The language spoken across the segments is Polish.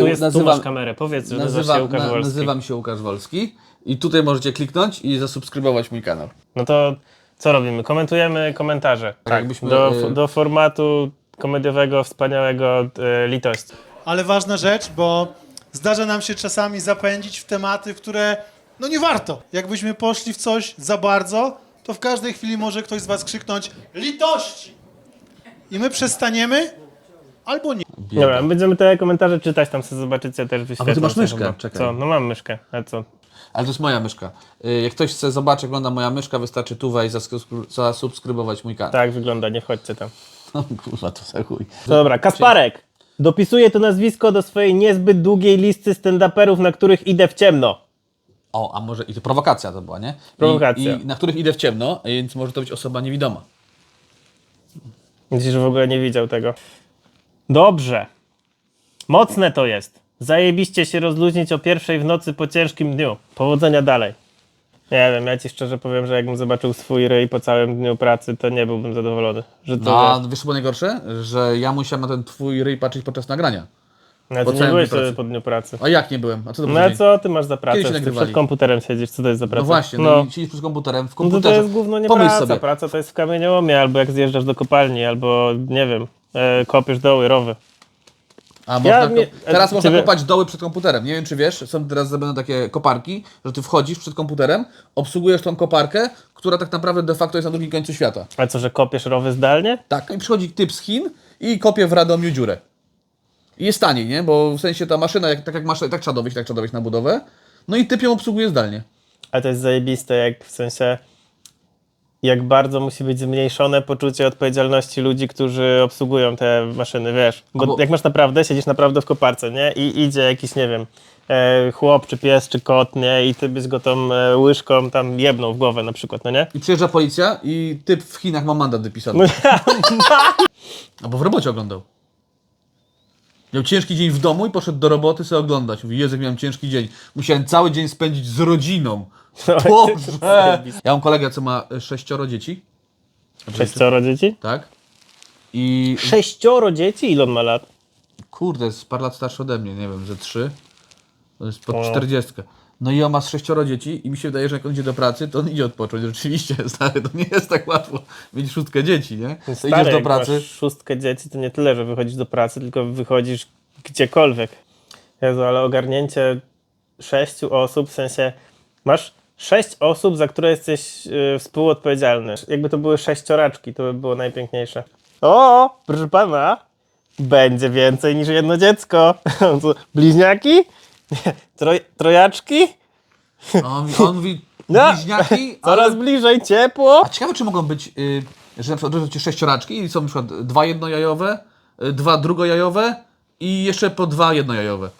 Tu, jest, tu Nazywam- masz kamerę, powiedz, że nazywasz się Nazywam, Łukasz na, Wolski. nazywam się Łukasz Wolski i tutaj możecie kliknąć i zasubskrybować mój kanał. No to co robimy? Komentujemy komentarze. Tak, jakbyśmy, do, y- do formatu komediowego, wspaniałego y, litości. Ale ważna rzecz, bo zdarza nam się czasami zapędzić w tematy, w które no nie warto. Jakbyśmy poszli w coś za bardzo, to w każdej chwili może ktoś z was krzyknąć litości. I my przestaniemy albo nie. Dobra, będziemy te komentarze czytać, tam sobie zobaczycie też wyświetlą. masz się myszkę, chyba. czekaj. Co? No mam myszkę, a co? Ale to jest moja myszka. Y, Jak ktoś chce zobaczyć, jak wygląda moja myszka, wystarczy tu wejść, zaskry- zasubskrybować mój kanał. Tak wygląda, nie wchodźcie tam. No kurwa, to za chuj. No dobra, Kasparek! Dopisuje to nazwisko do swojej niezbyt długiej listy stand-uperów, na których idę w ciemno. O, a może i to prowokacja to była, nie? I, Prowokacja. I na których idę w ciemno, więc może to być osoba niewidoma. Myślisz, że w ogóle nie widział tego. Dobrze. Mocne to jest. Zajebiście się rozluźnić o pierwszej w nocy po ciężkim dniu. Powodzenia dalej. Nie wiem, ja ci szczerze powiem, że jakbym zobaczył swój ryj po całym dniu pracy, to nie byłbym zadowolony. Że to No, a wiesz, co było najgorsze? Że ja musiałem na ten twój ryj patrzeć podczas nagrania. no, po ty nie całym byłeś dniu pracy. po dniu pracy. A jak nie byłem? A co to No a co ty masz za Kiedyś pracę? się Ty nagrywali. przed komputerem siedzisz, co to jest za praca? No właśnie, no, i siedzisz przed komputerem, w No to, komputerze. to jest główno nie Pomyśl praca. sobie. Praca to jest w kamieniołomie, albo jak zjeżdżasz do kopalni, albo nie wiem, e, kopiesz doły, rowy. A można, Ja ko- teraz e, można kopać doły przed komputerem. Nie wiem, czy wiesz, są teraz zrobione takie koparki, że ty wchodzisz przed komputerem, obsługujesz tą koparkę, która tak naprawdę de facto jest na drugim końcu świata. A co, że kopiesz rowy zdalnie? Tak, i przychodzi typ z Chin i kopie w Radomiu dziurę. I jest taniej, nie? Bo w sensie ta maszyna, jak, tak jak masz, tak trzeba dowieść, tak trzeba dowieść na budowę. No i typ ją obsługuje zdalnie. Ale to jest zajebiste, jak w sensie, jak bardzo musi być zmniejszone poczucie odpowiedzialności ludzi, którzy obsługują te maszyny, wiesz. Bo, Albo- jak masz naprawdę, siedzisz naprawdę w koparce, nie? I idzie jakiś, nie wiem, e, chłop, czy pies, czy kot, nie? I ty byś go tą e, łyżką tam jebnął w głowę na przykład, no nie? I przyjeżdża policja i typ w Chinach ma mandat wypisany. No, Albo w robocie oglądał. Miał ciężki dzień w domu i poszedł do roboty sobie oglądać. Mówi, Jezu, miałem ciężki dzień. Musiałem cały dzień spędzić z rodziną. Boże! Ja mam kolegę, co ma e, sześcioro dzieci. Sześcioro dzieci? Tak. I Sześcioro dzieci? Ile on ma lat? kurde, jest parę lat starszy ode mnie, nie wiem, że trzy. To jest pod O. czterdziestkę. No i on ma z sześcioro dzieci i mi się wydaje, że jak on idzie do pracy, to on idzie odpocząć. Rzeczywiście, stary, to nie jest tak łatwo mieć szóstkę dzieci, nie? To Stary, idziesz do jak pracy. masz szóstkę dzieci, to nie tyle, że wychodzisz do pracy, tylko wychodzisz gdziekolwiek. Jezu, ale ogarnięcie sześciu osób, w sensie masz sześć osób, za które jesteś y, współodpowiedzialny. Jakby to były sześcioraczki, to by było najpiękniejsze. O, proszę pana, będzie więcej niż jedno dziecko. Bliźniaki? Troj, trojaczki? On, on mówi, No, bliźniaki, Coraz ale... bliżej ciepło. A ciekawe, czy mogą być, y, że na przykład ci sześcioraczki i są na przykład dwa jednojajowe, y, dwa drugojajowe i jeszcze po dwa jednojajowe.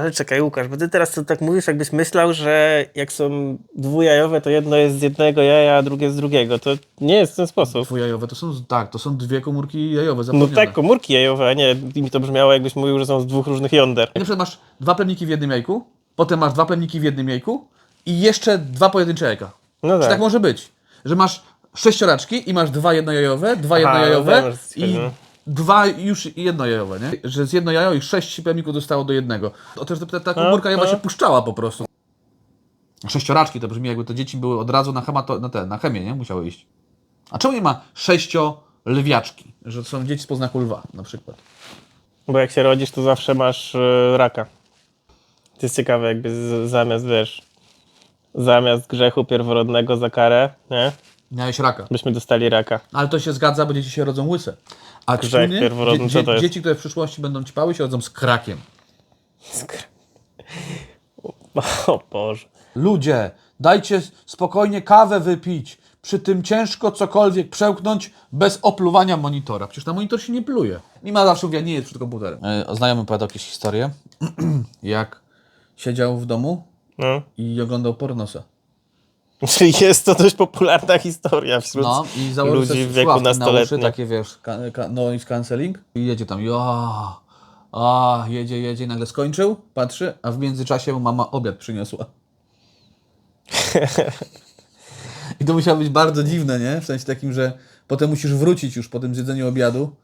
Ale czekaj, Łukasz, bo ty teraz to tak mówisz, jakbyś myślał, że jak są dwujajowe, to jedno jest z jednego jaja, a drugie z drugiego. To nie jest w ten sposób. Dwujajowe to są, tak, to są dwie komórki jajowe No zapewnione. tak, komórki jajowe, a nie, mi to brzmiało jakbyś mówił, że są z dwóch różnych jąder. I na przykład masz dwa plemniki w jednym jajku, potem masz dwa plemniki w jednym jajku i jeszcze dwa pojedyncze jajka. No Czy tak. tak może być? Że masz sześcioraczki i masz dwa jednojajowe, dwa Aha, jednojajowe coś i. dwa już jednojajowe, nie? Że z jedno jajo i sześć plemników dostało do jednego. O to, że ta, ta komórka jajowa no. się puszczała po prostu. Sześcioraczki to brzmi jakby to dzieci były od razu na, chemato, na, te, na chemię, nie? Musiały iść. A czemu nie ma sześciolwiaczki? Że to są dzieci z poznaku lwa na przykład. Bo jak się rodzisz, to zawsze masz y, raka. To jest ciekawe, jakby z, zamiast, wiesz, zamiast grzechu pierworodnego za karę, nie? Miałeś raka. Byśmy dostali raka. Ale to się zgadza, bo dzieci się rodzą łyse. A Grzech ćpuny, pierworodny, dzie- co to jest? dzieci, które w przyszłości będą ćpały, się rodzą z krakiem. O Boże. Ludzie, dajcie spokojnie kawę wypić. Przy tym ciężko cokolwiek przełknąć bez opluwania monitora. Przecież na monitor się nie pluje. Mima zawsze mówiła, nie jest przed komputerem. E, znajomy opowiadał jakieś historie, jak siedział w domu No. i oglądał pornosa. Czyli jest to dość popularna historia wśród No i ludzi w wieku nastoletnim. takie wiesz, ka, ka, noise cancelling i jedzie tam, ja, a, jedzie, jedzie nagle skończył, patrzy, a w międzyczasie mu mama obiad przyniosła. I to musiało być bardzo dziwne, nie? W sensie takim, że potem musisz wrócić już po tym zjedzeniu obiadu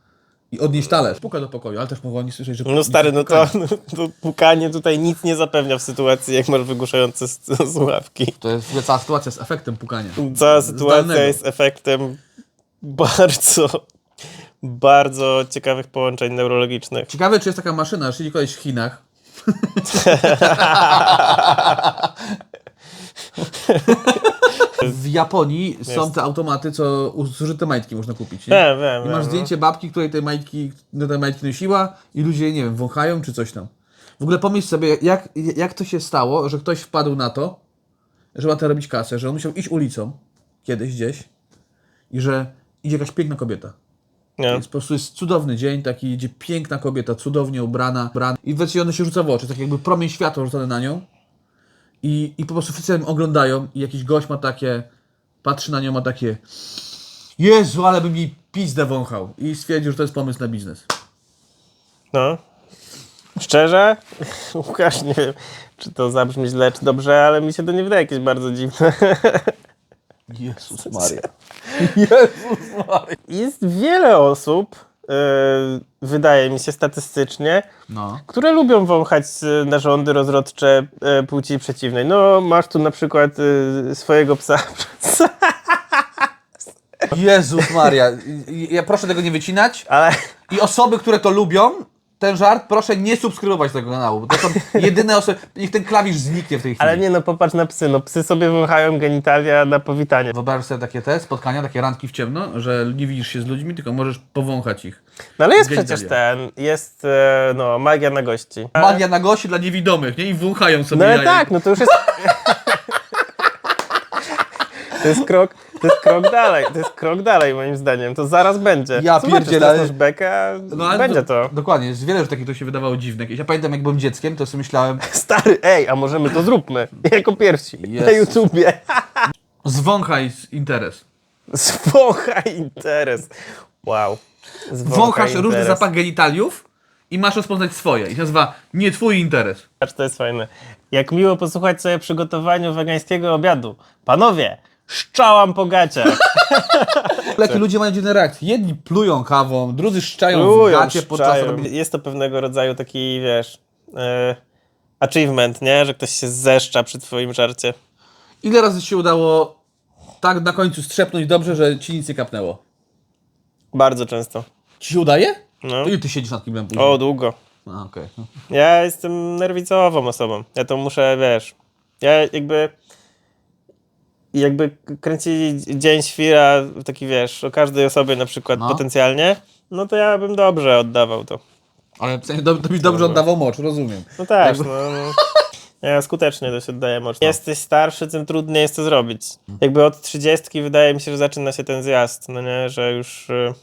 i odnieść talerz. Puka do pokoju, ale też oni słyszeć, że... No stary, no to, pukanie. to pukanie tutaj nic nie zapewnia w sytuacji, jak masz wygłuszające słuchawki. To jest w ogóle cała sytuacja z efektem pukania. Cała sytuacja Zdalnego. jest efektem bardzo, bardzo ciekawych połączeń neurologicznych. Ciekawe, czy jest taka maszyna, czyli koleś w Chinach. w Japonii są te automaty, co zużyte majtki można kupić. Nie? Wiem, wiem, I masz wiem, no. zdjęcie babki, której te majtki, no, te majtki nosiła i ludzie, nie wiem, wąchają czy coś tam. W ogóle pomyśl sobie, jak, jak to się stało, że ktoś wpadł na to, że ma to robić kasę, że on musiał iść ulicą kiedyś gdzieś i że idzie jakaś piękna kobieta. Nie. Jest po prostu jest cudowny dzień, taki idzie piękna kobieta, cudownie ubrana, ubrana. i wiecie, one się rzuca w oczy, tak jakby promień światła rzucony na nią i, i po prostu wszyscy ją oglądają i jakiś gość ma takie, patrzy na nią, ma takie Jezu, ale bym jej pizdę wąchał i stwierdził, że to jest pomysł na biznes. No. Szczerze, Łukasz, nie wiem, czy to zabrzmi źle, czy dobrze, ale mi się to nie wydaje jakieś bardzo dziwne. Jezus Maria. Jezus Maria. Jest wiele osób, wydaje mi się statystycznie, No. które lubią wąchać y, narządy rozrodcze y, płci przeciwnej. No, masz tu na przykład y, swojego psa. Jezus Maria. Ja proszę tego nie wycinać. Ale I osoby, które to lubią, ten żart, proszę nie subskrybować tego kanału, bo to są jedyne osoby. Niech ten klawisz zniknie w tej chwili. Ale nie no, popatrz na psy. No psy sobie wąchają genitalia na powitanie. Wyobraź sobie takie te spotkania, takie randki w ciemno, że nie widzisz się z ludźmi, tylko możesz powąchać ich. No ale jest Genitalia. przecież ten, jest e, no, magia na gości. Magia na gości dla niewidomych, nie? I wąchają sobie No ale jaja. tak, no to już jest... To jest krok, to jest krok dalej, to jest krok dalej moim zdaniem, to zaraz będzie. Ja Zobaczysz, pierdzielę, jest nasz beka, No, ale będzie to. Dokładnie, jest wiele już takich, to się wydawało dziwne. jakieś. Ja pamiętam, jak byłem dzieckiem, to sobie myślałem, Stary, ej, a możemy to zróbmy, jako pierwsi, na Jezus. YouTubie. zwąchaj z interes. Zwąchaj interes. Wow. Zwąchaj Wąchasz różny interes. zapach genitaliów i masz rozpoznać swoje. I się nazywa nie twój interes. Patrz, to jest fajne. Jak miło posłuchać sobie przygotowaniu wegańskiego obiadu. Panowie, szczałam po gacie. Jakie ludzie mają dziwne reakcje. Jedni plują kawą, drudzy szczają w Plują, gacie podczas szczają. robienia... Jest to pewnego rodzaju taki, wiesz, e, achievement, nie? Że ktoś się zeszcza przy twoim żarcie. Ile razy ci się udało tak na końcu strzepnąć dobrze, że ci nic nie kapnęło? Bardzo często. Ci się udaje? No. To ile ty siedzisz nad kiblem później? O, długo. A, okej. Ja jestem nerwicową osobą. Ja to muszę, wiesz, ja jakby jakby kręcili dzień świra, taki wiesz, o każdej osobie na przykład No. potencjalnie, no to ja bym dobrze oddawał to. Ale w sensie do, to byś dobrze oddawał mocz, rozumiem. No tak, no, no. Ja skutecznie się oddaję mocno. Jesteś starszy, tym trudniej jest to zrobić. Jakby od trzydziestki wydaje mi się, że zaczyna się ten zjazd, no nie, że już... y,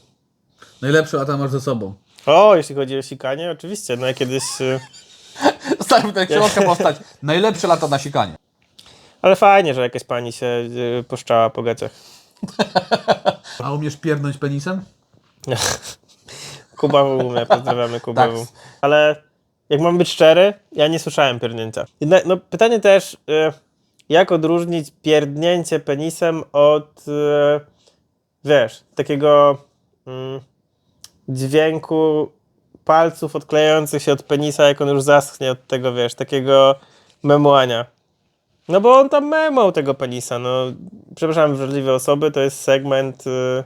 Najlepsze lata masz ze sobą. O, jeśli chodzi o sikanie, oczywiście, no ja kiedyś... y, Staram tak książka powstać. Najlepsze lata na sikanie. Ale fajnie, że jakaś pani się y, puszczała po gaciach. A umiesz pierdnąć penisem? Kuba umie, pozdrawiamy Kubę. Tak. Ale jak mam być szczery, ja nie słyszałem pierdnięcia. No, pytanie też, y, jak odróżnić pierdnięcie penisem od, y, wiesz, takiego mm, dźwięku palców odklejających się od penisa, jak on już zaschnie od tego, wiesz, takiego memoania. No bo on tam memał tego penisa, no. Przepraszam, wrażliwe osoby, to jest segment y,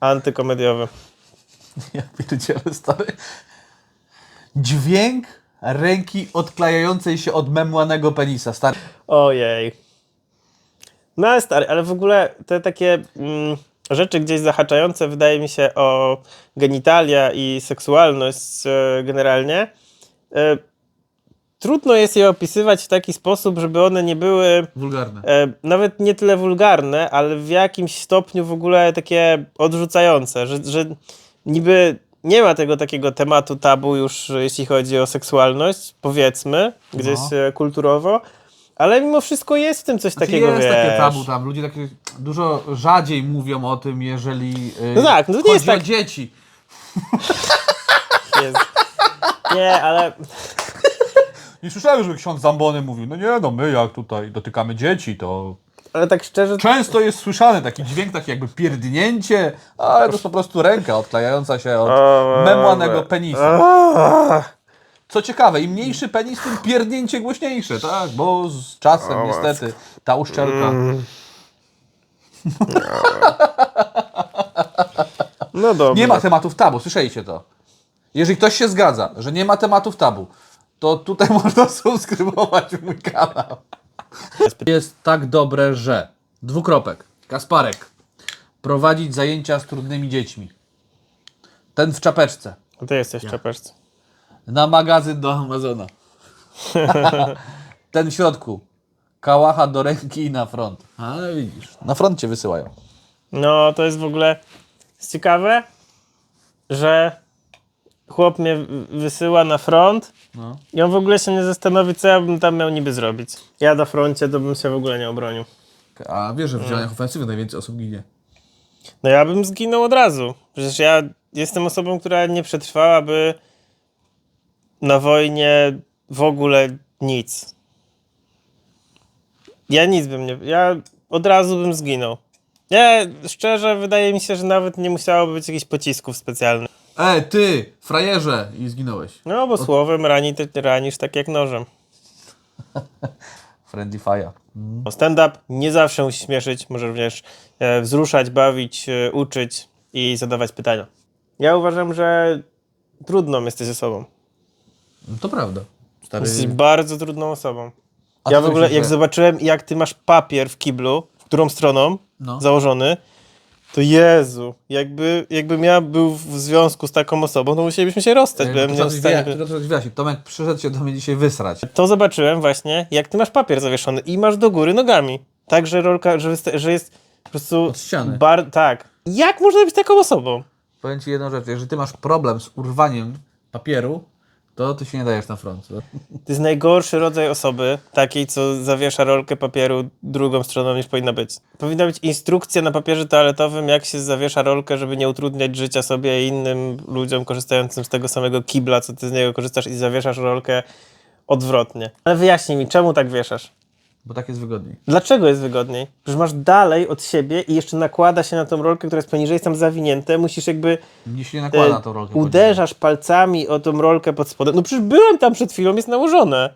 antykomediowy. Ja pierdzielę, stary. Dźwięk ręki odklejającej się od memłanego penisa, stary. Ojej. No ale stary, ale w ogóle te takie mm, rzeczy gdzieś zahaczające, wydaje mi się, o genitalia i seksualność e, generalnie, e, trudno jest je opisywać w taki sposób, żeby one nie były Wulgarne. e, nawet nie tyle wulgarne, ale w jakimś stopniu w ogóle takie odrzucające, że, że niby nie ma tego takiego tematu tabu już, jeśli chodzi o seksualność, powiedzmy, gdzieś No. e, kulturowo, ale mimo wszystko jest w tym coś Znaczy takiego, jest wiesz... takie tabu tam, ludzie takie dużo rzadziej mówią o tym, jeżeli yy, No tak, no to nie jest tak- o dzieci. Jest. Nie, ale Nie słyszałem, żeby ksiądz Zambony mówił, no nie no, my jak tutaj dotykamy dzieci, to... ale tak szczerze, Często jest słyszany taki dźwięk, taki jakby pierdnięcie, ale to jest po prostu ręka odklejająca się od memłanego penisa. Co ciekawe, im mniejszy penis, tym pierdnięcie głośniejsze, tak? Bo z czasem niestety ta uszczelka... No dobra. Nie ma tematów tabu, słyszeliście to? Jeżeli ktoś się zgadza, że nie ma tematów tabu, to tutaj można subskrybować mój kanał. Jest tak dobre, że dwukropek, Kasparek, prowadzić zajęcia z trudnymi dziećmi. Ten w czapeczce, No Ty jesteś w czapeczce. na magazyn do Amazona. Ten w środku, kałacha do ręki i na front. Ale widzisz, na front cię wysyłają. No, to jest w ogóle jest ciekawe, że chłop mnie wysyła na front No. i on w ogóle się nie zastanowi, co ja bym tam miał niby zrobić. Ja na froncie to bym się w ogóle nie obronił. A wiesz, że w działaniach ofensywnych najwięcej osób ginie. No ja bym zginął od razu. Przecież ja jestem osobą, która nie przetrwałaby na wojnie w ogóle nic. Ja nic bym nie... Ja od razu bym zginął. Nie, szczerze, wydaje mi się, że nawet nie musiało być jakichś pocisków specjalnych. E, ty, frajerze! I zginąłeś. No, bo słowem rani, ty ranisz tak jak nożem. Friendly fire. Stand-up nie zawsze musi śmieszyć, może również e, wzruszać, bawić, e, uczyć i zadawać pytania. Ja uważam, że trudną jesteś osobą. No to prawda. Stary... Jesteś bardzo trudną osobą. A ja co w ogóle, myślisz, jak że- zobaczyłem, jak ty masz papier w kiblu, w którą stroną No. założony, to Jezu, jakby, jakbym ja był w związku z taką osobą, to musielibyśmy się rozstać. byłem nie w stanie... To coś wyjaśnić. Tomek przyszedł się do mnie dzisiaj wysrać. To zobaczyłem właśnie, jak ty masz papier zawieszony i masz do góry nogami. Tak, że rolka, że, jest- że jest po prostu... Od ściany. Bar, tak. Jak można być taką osobą? Powiem ci jedną rzecz. Jeżeli ty masz problem z urwaniem papieru, to ty się nie dajesz na front. To jest najgorszy rodzaj osoby, takiej, co zawiesza rolkę papieru drugą stroną niż powinna być. Powinna być instrukcja na papierze toaletowym, jak się zawiesza rolkę, żeby nie utrudniać życia sobie i innym ludziom korzystającym z tego samego kibla, co ty z niego korzystasz i zawieszasz rolkę odwrotnie. Ale wyjaśnij mi, czemu tak wieszasz? Bo tak jest wygodniej. Dlaczego jest wygodniej? Przecież masz dalej od siebie i jeszcze nakłada się na tą rolkę, która jest poniżej, jest tam zawinięte, musisz jakby Mnie się nie nakłada e, na tą rolkę. uderzasz palcami o tą rolkę pod spodem. No przecież byłem tam przed chwilą, jest nałożone.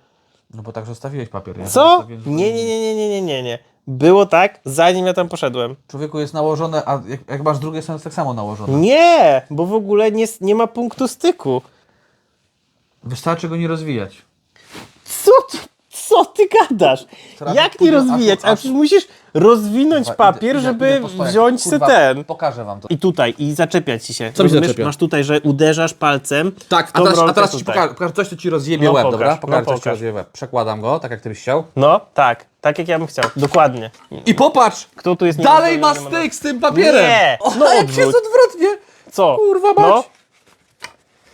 No bo tak zostawiłeś papier. Ja Co? Nie, nie, nie, nie, nie, nie, nie, nie. Było tak, zanim ja tam poszedłem. Człowieku jest nałożone, a jak, jak masz drugie, są tak samo nałożone. Nie, bo w ogóle nie, nie ma punktu styku. Wystarczy go nie rozwijać. Co, ty- co ty gadasz? Teraz Jak nie rozwijać? aż- A aż- przecież musisz rozwinąć papier, idę- żeby idę po stojach. wziąć se Kurwa, ten. Pokażę wam to. I tutaj, i zaczepia ci się. Co mi Rozumiesz? zaczepia? Masz tutaj, że uderzasz palcem. Tak, a tą teraz, a teraz ci tutaj. pokażę, pokażę coś, co ci rozjebie No łeb, pokaż, dobra? no Pokażę coś, co ci pokaż. rozjebie łeb. Przekładam go, tak jak ty byś chciał. No, tak. Tak jak ja bym chciał. Dokładnie. I popatrz! Kto tu jest Dalej ma styk z tym papierem! Nie! O, No jak się jest odwróć. odwrotnie! Co? Kurwa mać! No,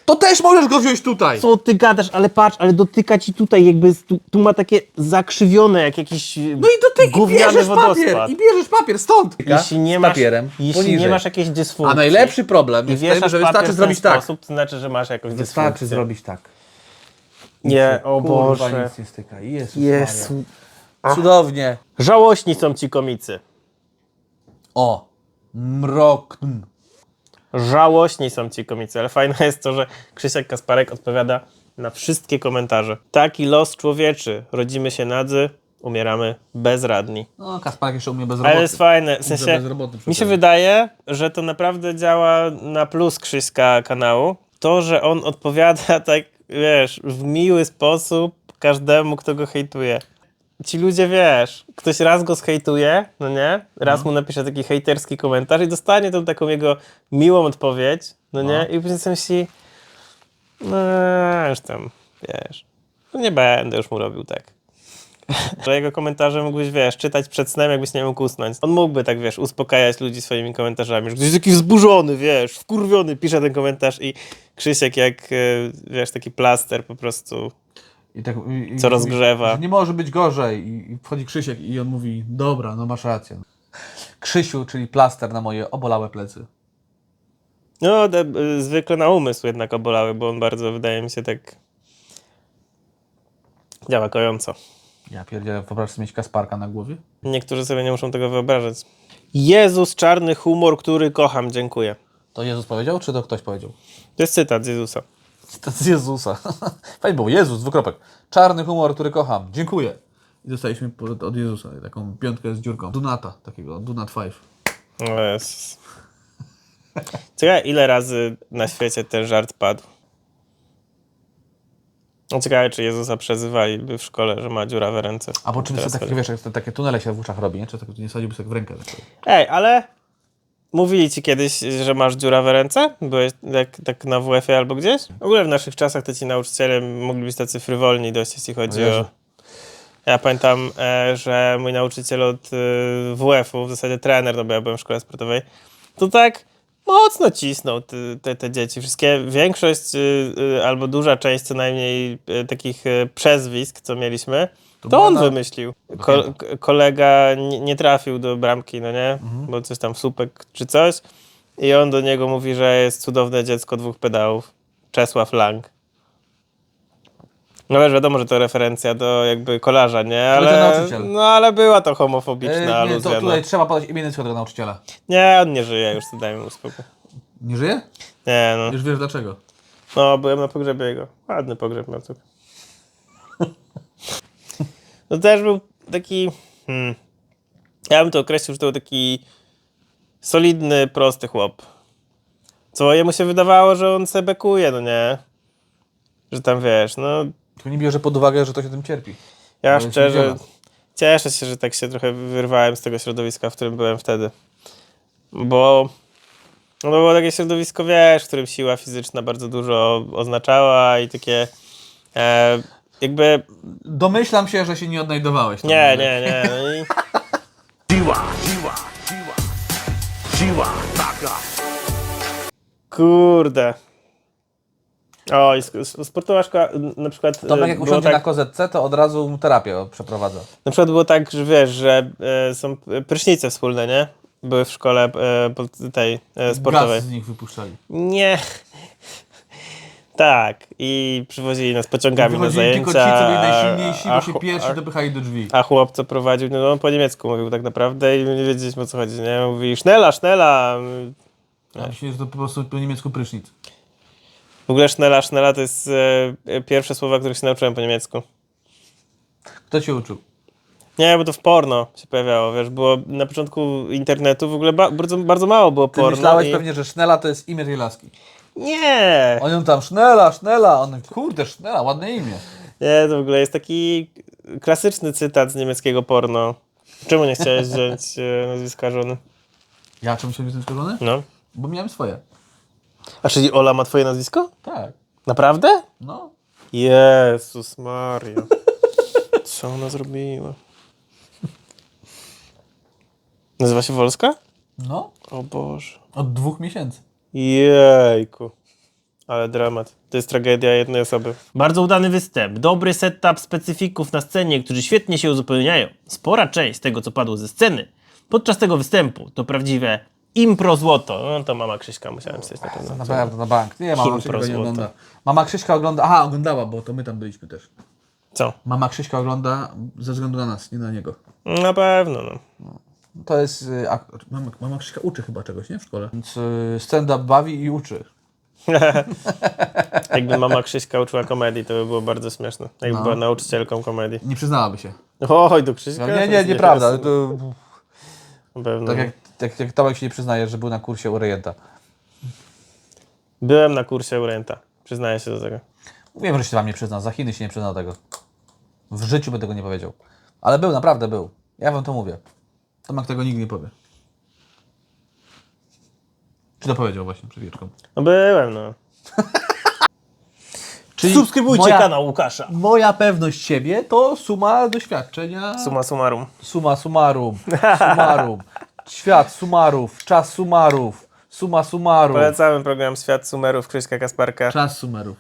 To też możesz go wziąć tutaj! co ty gadasz, ale patrz, ale dotyka ci tutaj, jakby tu, tu ma takie zakrzywione, jak jakiś No i do tego i gówniany bierzesz wodospad. papier! I bierzesz papier stąd! Jeśli nie z masz, papierem jeśli poniżej. nie masz jakiejś dysfunkcji A najlepszy problem i jest wieszasz że papier wystarczy w zrobić ten tak. sposób, to znaczy, że masz jakąś Wystarczy dysfunkcję. zrobić tak. Nie, o Kurwa, Boże. nic nie styka. Jezus Jezu. Cudownie. Żałośni są ci komicy. O. Mrok. Żałośni są ci komicy, ale fajne jest to, że Krzysiek Kasparek odpowiada na wszystkie komentarze. Taki los człowieczy. Rodzimy się nadzy, umieramy bezradni. No, Kasparek jeszcze umie bez roboty. Ale jest fajne, w sensie, bezrobotny mi się wydaje, że to naprawdę działa na plus Krzyśka kanału. To, że on odpowiada tak, wiesz, w miły sposób każdemu, kto go hejtuje. Ci ludzie, wiesz, ktoś raz go zhejtuje, no nie? Raz mu napisze taki hejterski komentarz i dostanie tą taką jego miłą odpowiedź, no nie? I później sobie myśli, no już tam, wiesz, no nie będę już mu robił tak. Że jego komentarze mógłbyś, wiesz, czytać przed snem, jakbyś nie mógł usnąć. On mógłby tak, wiesz, uspokajać ludzi swoimi komentarzami, że ktoś jest taki wzburzony, wiesz, wkurwiony, pisze ten komentarz i Krzysiek jak, e, wiesz, taki plaster po prostu. I tak, i, i, Co rozgrzewa. Że nie może być gorzej. I, I wchodzi Krzysiek i on mówi, dobra, no masz rację. Krzysiu, czyli plaster na moje obolałe plecy. No, de, y, zwykle na umysł jednak obolały, bo on bardzo, wydaje mi się, tak działa kojąco. Ja pierdzielę, wyobraź sobie mieć Kasparka na głowie? Niektórzy sobie nie muszą tego wyobrażać. Jezus, czarny humor, który kocham, dziękuję. To Jezus powiedział, czy to ktoś powiedział? To jest cytat z Jezusa. To z Jezusa. Fajnie było. Jezus, dwukropek. Czarny humor, który kocham. Dziękuję. I dostaliśmy od Jezusa taką piątkę z dziurką. Dunata, takiego, Dunat 5. O Jezus. Ciekawe, ile razy na świecie ten żart padł. No ciekawe, czy Jezusa przezywaliby w szkole, że ma dziurawe ręce. A po czym Teraz takie, wiesz, takie tunele się w uszach robi, nie? Czy tak nie sadziłby sobie w rękę? Tak. Ej, ale mówili ci kiedyś, że masz dziurawe ręce? Byłeś tak, tak na WF-ie albo gdzieś? W ogóle w naszych czasach to ci nauczyciele mogli być tacy frywolni dość, jeśli chodzi O Jezu. o... Ja pamiętam, e, że mój nauczyciel od e, WF-u, w zasadzie trener, no bo ja byłem w szkole sportowej, to tak mocno cisnął te, te, te dzieci. Wszystkie, większość y, albo duża część co najmniej takich przezwisk, co mieliśmy, to, była on na- wymyślił. Ko, kolega nie, nie trafił do bramki, no nie? Mhm. Bo coś tam słupek czy coś. I on do niego mówi, że jest cudowne dziecko dwóch pedałów. Czesław Lang. No wiesz, wiadomo, że to referencja do jakby kolarza, nie? Ale to no ale była to homofobiczna E, nie, aluzja. to no. tutaj trzeba podać imię tego nauczyciela. Nie, on nie żyje już, to dajmy mu spokój. Nie żyje? Nie, no. Już wiesz dlaczego. No, byłem na pogrzebie jego. Ładny pogrzeb miał. No też był taki... Hmm, ja bym to określił, że to był taki solidny, prosty chłop. Co jemu się wydawało, że on se bekuje, no nie? Że tam wiesz, no... Tylko nie bierze pod uwagę, że to się tym cierpi. Ja się szczerze cieszę się, że tak się trochę wyrwałem z tego środowiska, w którym byłem wtedy. Bo no to było takie środowisko, wiesz, w którym siła fizyczna bardzo dużo oznaczała i takie e, jakby... Domyślam się, że się nie odnajdowałeś. tam. Nie, nie, nie. No i, Siła, siła, siła, siła, taka. kurde. O, i sk- s- sportowa szkoła na przykład... Tomek e, jak było usiądzie tak, na kozetce, to od razu mu terapię przeprowadza. Na przykład było tak, że wiesz, że e, są prysznice wspólne, nie? Były w szkole e, pod tej e, sportowej. Gaz z nich wypuszczali. Nie. Tak, i przywozili nas pociągami na Wychodzili zajęcia. tylko ci, co byli najsilniejsi, a bo się pierwsi a, dopychali do drzwi. a chłop, co prowadził, no on po niemiecku mówił tak naprawdę i my nie wiedzieliśmy o co chodzi, nie? Mówi sznela, sznela. Ja myślę, że to po prostu po niemiecku prysznic. W ogóle sznela, sznela to jest e, pierwsze słowa, których się nauczyłem po niemiecku. Kto cię uczył? Nie, bo to w porno się pojawiało, wiesz, było na początku internetu w ogóle ba- bardzo, bardzo mało było Ty porno. myślałeś i... pewnie, że Sznela to jest imię tej laski. Nie! On ją tam Sznela, Sznela, on kurde Sznela, ładne imię. Nie, to w ogóle jest taki klasyczny cytat z niemieckiego porno. Czemu nie chciałeś wziąć e, nazwiska żony? Ja czemu się jestem skorzony? No. Bo miałem swoje. A czyli Ola ma twoje nazwisko? Tak. Naprawdę? No. Jezus Maria. Co ona zrobiła? Nazywa się Wolska? No. O Boże. Od dwóch miesięcy. Jejku. Ale dramat. To jest tragedia jednej osoby. Bardzo udany występ. Dobry setup specyfików na scenie, którzy świetnie się uzupełniają. Spora część tego, co padło ze sceny podczas tego występu, to prawdziwe impro złoto. No to mama Krzyśka musiałem stać na pewno. Na pewno, na bank. Nie, mama Kim Krzyśka nie ogląda. Mama Krzyśka ogląda, aha, oglądała, bo to my tam byliśmy też. Co? Mama Krzyśka ogląda ze względu na nas, nie na niego. Na pewno, no. To jest. y, A, mama, mama Krzyśka uczy chyba czegoś, nie? W szkole. Więc y, stand-up bawi i uczy. Jakby mama Krzyśka uczyła komedii, to by było bardzo śmieszne. Jakby No. była nauczycielką komedii. Nie przyznałaby się. Oj, do Krzyśka? Nie, To nie, jest nieprawda. To, pewno. tak jak, jak, jak Tomek się nie przyznaje, że był na kursie u rejenta. Byłem na kursie Urenta. Przyznaję się do tego. Wiem, że się wam nie przyzna. Za Chiny się nie przyzna do tego. W życiu by tego nie powiedział. Ale był, naprawdę był. Ja wam to mówię. Tomek tego nigdy nie powie. Czy to powiedział właśnie przed chwileczką? No byłem, no. Czyli Subskrybujcie moja, kanał Łukasza. Moja pewność siebie to suma doświadczenia. Suma summarum. Suma summarum. Summarum. Świat sumarów. Czas sumarów. Suma sumarum. Polecamy program Świat Sumerów Krzyśka Kasparka. Czas sumerów.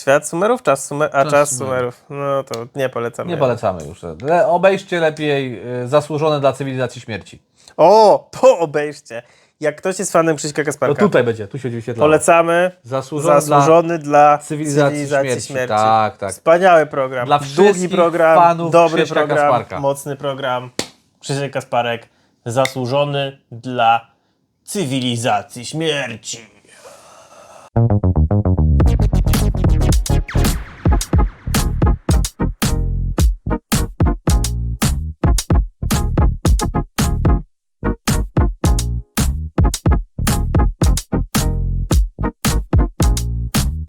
Świat Sumerów? Czas Sumer... A Czas czas, Sumerów. No to nie polecamy. Nie polecamy już. Le, obejrzcie lepiej y, zasłużone dla cywilizacji śmierci. O, to obejrzcie. Jak ktoś jest fanem Krzyśka To Kasparka, tutaj będzie, tu się wyświetlało. polecamy. Zasłużony, Zasłużony dla, cywilizacji cywilizacji, śmierci. śmierci. Tak, tak. Wspaniały program. Dla Długi wszystkich program, fanów dobry Krzyśka program, Kasparka. mocny program. Krzysiek Kasparek, zasłużony dla cywilizacji śmierci.